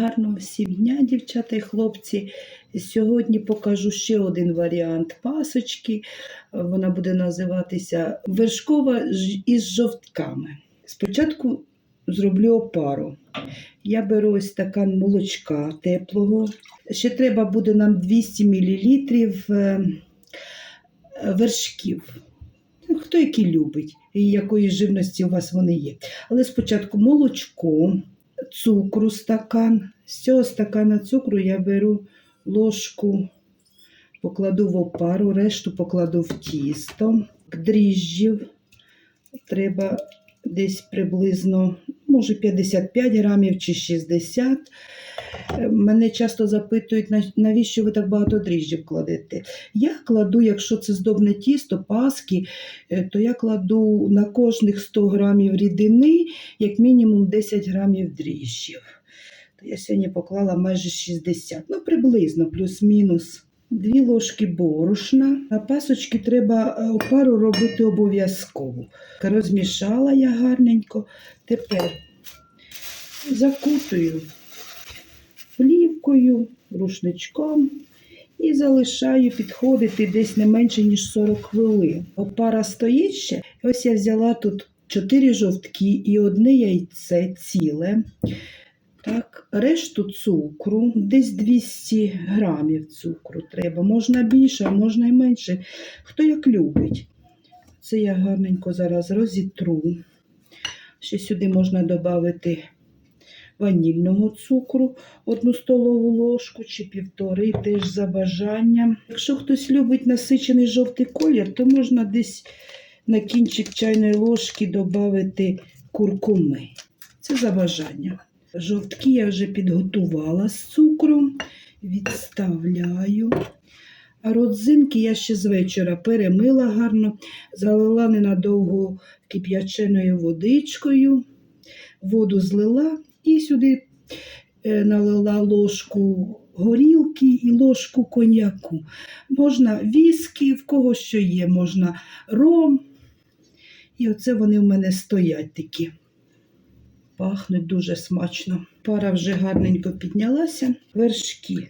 Гарного всім дня, дівчата і хлопці. Сьогодні покажу ще один варіант пасочки. Вона буде називатися вершкова із жовтками. Спочатку зроблю опару. Я беру ось стакан молочка теплого. Ще треба буде нам 200 мл вершків. Ну, Хто який любить і якої живності у вас вони є. Але спочатку молочко, цукру стакан. З цього стакана цукру я беру ложку, покладу в опару, решту покладу в тісто. Дріжджів треба десь приблизно, може 55 грамів чи 60. Е, Мене часто запитують, навіщо ви так багато дріжджів кладете. Я кладу, якщо це здобне тісто, паски, е, то я кладу на кожних 100 грамів рідини, як мінімум 10 грамів дріжджів. Я сьогодні поклала майже 60, ну приблизно, плюс-мінус. Дві ложки борошна. На пасочки треба е, опару робити обов'язково. Розмішала я гарненько. Тепер закутую плівкою, рушничком і залишаю підходити десь не менше, ніж 40 хвилин. Опара стоїть ще. Ось я взяла тут 4 жовтки і одне яйце ціле. Так, решту цукру, десь 200 грамів цукру треба. Можна більше, а можна й менше. Хто як любить. Це я гарненько зараз розітру. Ще сюди можна додати ванільного цукру, одну столову ложку чи півтори, теж за бажанням. Якщо хтось любить насичений жовтий колір, то можна десь на кінчик чайної ложки додати куркуми. Це за бажанням. Жовтки я вже підготувала з цукром, відставляю. А родзинки я ще з вечора перемила гарно, залила ненадовго кип'яченою водичкою, воду злила і сюди е, налила ложку горілки і ложку коньяку. Можна віскі, в кого що є, можна ром. І оце вони в мене стоять такі. Пахнуть дуже смачно. Пара вже гарненько піднялася. Вершки.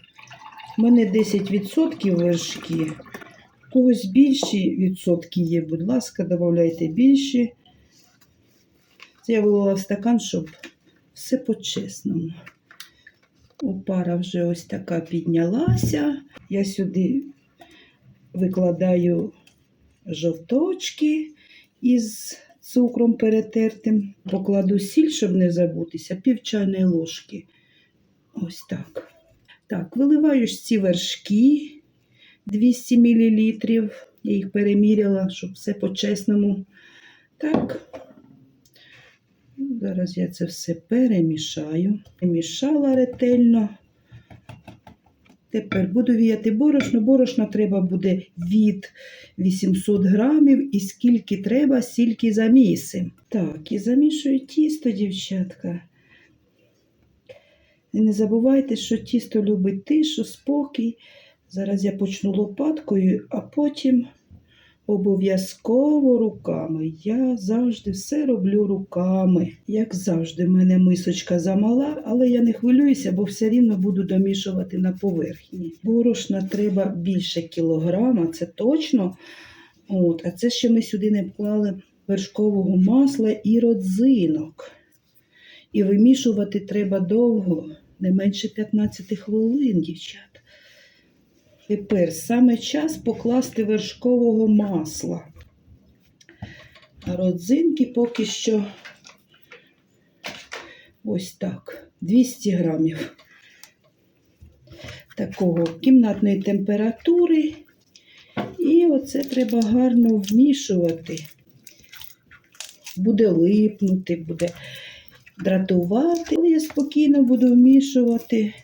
У мене 10% вершки. У когось більші відсотки є, будь ласка, додавайте більші. Це я вилила в стакан, щоб все по-чесному. Опара вже ось така піднялася. Я сюди викладаю жовточки із цукром перетертим. Покладу сіль, щоб не забутися, пів чайної ложки. Ось так. Так, виливаю ж ці вершки 200 мл. Я їх переміряла, щоб все по-чесному. Так. Зараз я це все перемішаю. Перемішала ретельно. Тепер буду віяти борошно. Борошна треба буде від 800 грамів, і скільки треба, стільки замісим. Так, і замішую тісто, дівчатка. І не забувайте, що тісто любить тишу, спокій. Зараз я почну лопаткою, а потім обов'язково руками. Я завжди все роблю руками. Як завжди, в мене мисочка замала, але я не хвилююся, бо все рівно буду домішувати на поверхні. Борошна треба більше кілограма, це точно. От, а це ще ми сюди не вклали вершкового масла і родзинок. І вимішувати треба довго, не менше 15 хвилин, дівчат. Тепер саме час покласти вершкового масла. Родзинки поки що ось так, 200 грамів такого кімнатної температури. І оце треба гарно вмішувати. Буде липнути, буде дратувати, але я спокійно буду вмішувати.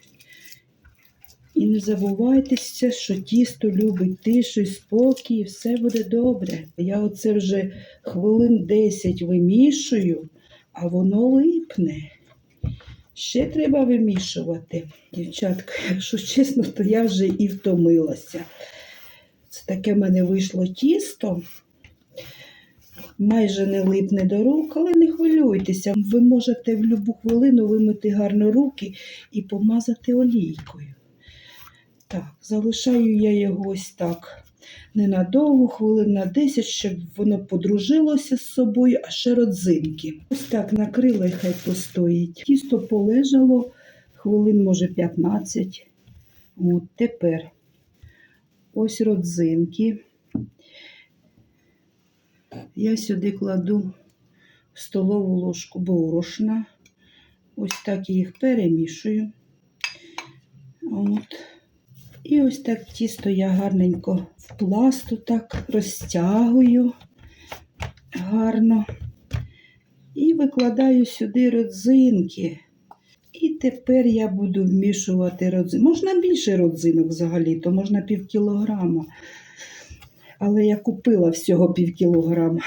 І не забувайтеся, що тісто любить тишу і спокій, і все буде добре. Я оце вже хвилин 10 вимішую, а воно липне. Ще треба вимішувати. Дівчатка, якщо чесно, то я вже і втомилася. Це таке в мене вийшло тісто. майже не липне до рук, але не хвилюйтеся. Ви можете в будь-яку хвилину вимити гарно руки і помазати олійкою. Так, залишаю я його ось так ненадовго, хвилин на 10, щоб воно подружилося з собою, а ще родзинки. Ось так накрила і хай постоїть. Тісто полежало хвилин, може, 15. От тепер ось родзинки. Я сюди кладу столову ложку борошна. Ось так їх перемішую. От. І ось так тісто я гарненько в пласту так розтягую гарно. І викладаю сюди родзинки. І тепер я буду вмішувати родзинки. Можна більше родзинок взагалі, то можна пів кілограма. Але я купила всього пів кілограма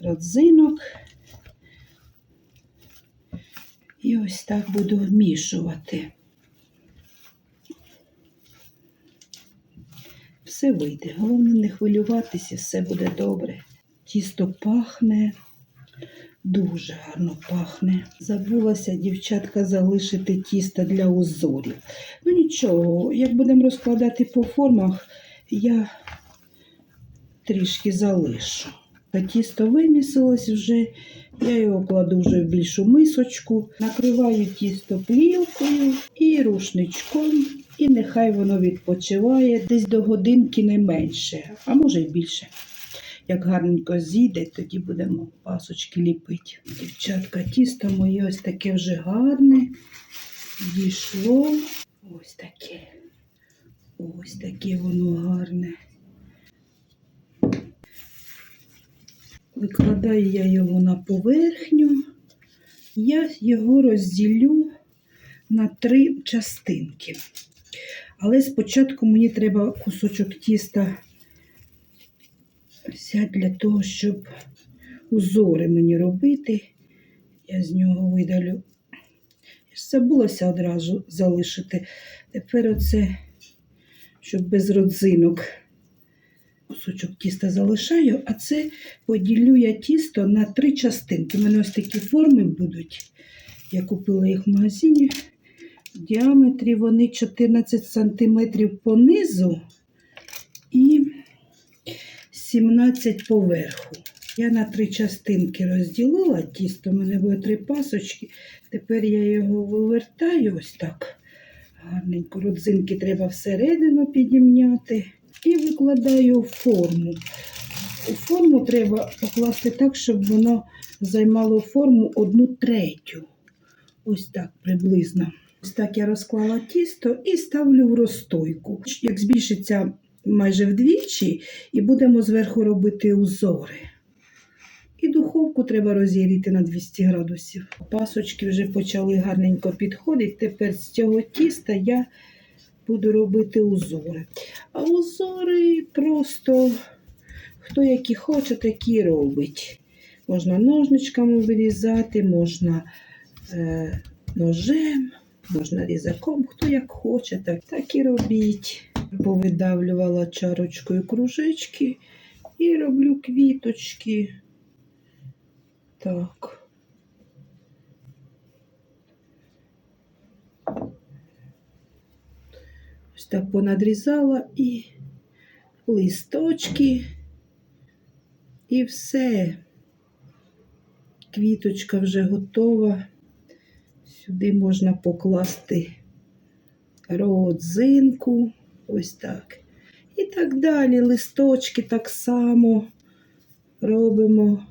родзинок. І ось так буду вмішувати. Все вийде. Головне не хвилюватися, все буде добре. Тісто пахне, дуже гарно пахне. Забулася дівчатка залишити тісто для узорів. Ну нічого, як будемо розкладати по формах, я трішки залишу. Та тісто вимісилось вже, я його кладу вже в більшу мисочку, накриваю тісто плівкою і рушничком, і нехай воно відпочиває десь до годинки не менше, а може й більше. Як гарненько зійде, тоді будемо пасочки ліпити. Дівчатка, тісто моє ось таке вже гарне. Дійшло. Ось таке. Ось таке воно гарне. Викладаю я його на поверхню. Я його розділю на три частинки. Але спочатку мені треба кусочок тіста взяти для того, щоб узори мені робити. Я з нього видалю. Я ж забулася одразу залишити. Тепер оце, щоб без родзинок. Кусочок тіста залишаю, а це поділю я тісто на три частинки. У мене ось такі форми будуть. Я купила їх в магазині. В діаметрі вони 14 см понизу і 17 поверху. Я на три частинки розділила тісто, у мене буде три пасочки. Тепер я його вивертаю ось так. Гарненько родзинки треба всередину підімняти. І викладаю в форму. У форму треба покласти так, щоб воно займало форму одну третю. Ось так приблизно. Ось так я розклала тісто і ставлю в розстойку. Як збільшиться майже вдвічі, і будемо зверху робити узори. І духовку треба розігріти на 200 градусів. Пасочки вже почали гарненько підходити. Тепер з цього тіста я буду робити узори. А узори просто хто які хоче, такі робить. Можна ножничками вирізати, можна е, ножем, можна різаком, хто як хоче, так, так і робіть. Повидавлювала чарочкою кружечки і роблю квіточки. Так. Ось так понадрізала і листочки, і все. Квіточка вже готова. Сюди можна покласти родзинку, ось так. І так далі. Листочки так само робимо.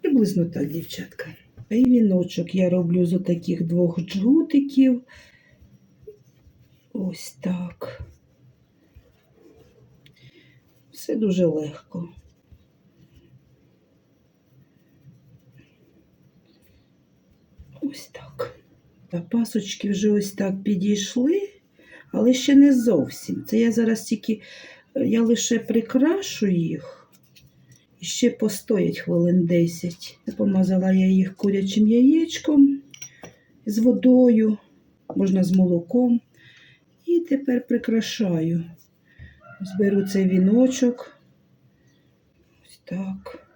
Приблизно так, дівчатка. І віночок я роблю з отаких двох джгутиків. Ось так. Все дуже легко. Ось так. Та пасочки вже ось так підійшли, але ще не зовсім. Це я зараз тільки, я лише прикрашу їх і ще постоять хвилин 10. Помазала я їх курячим яєчком з водою, можна з молоком. І тепер прикрашаю. Зберу цей віночок. Ось так.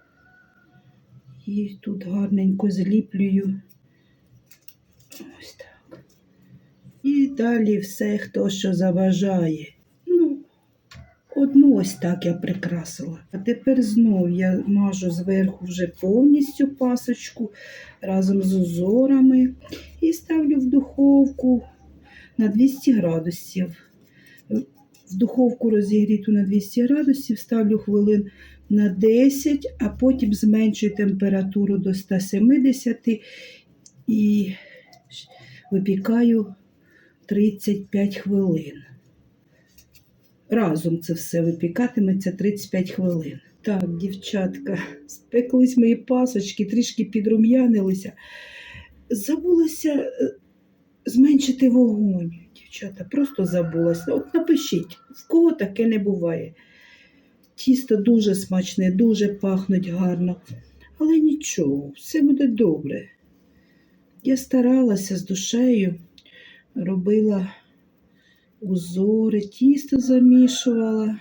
І тут гарненько зліплюю. Ось так. І далі все, хто що заважає. Ну, одну ось так я прикрасила. А тепер знов я мажу зверху вже повністю пасочку разом з узорами і ставлю в духовку на 200 градусів. В духовку розігріту на 200 градусів ставлю хвилин на 10, а потім зменшую температуру до 170 і випікаю 35 хвилин. Разом це все випікатиметься 35 хвилин. Так, дівчатка, спеклись мої пасочки, трішки підрум'янилися. Забулася е, зменшити вогонь. Дівчата, просто забулася. От напишіть, в кого таке не буває. Тісто дуже смачне, дуже пахнуть гарно. Але нічого, все буде добре. Я старалася з душею, робила узори, тісто замішувала.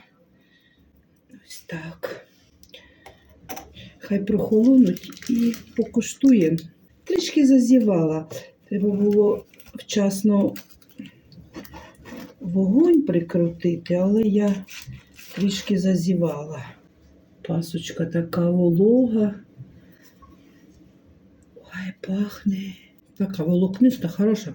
Ось так. Хай прохолонуть і покуштуємо. Трішки зазівала. Треба було вчасно вогонь прикрутити, але я трішки зазівала. Пасочка така волога. Ой, пахне. Така волокниста, хороша,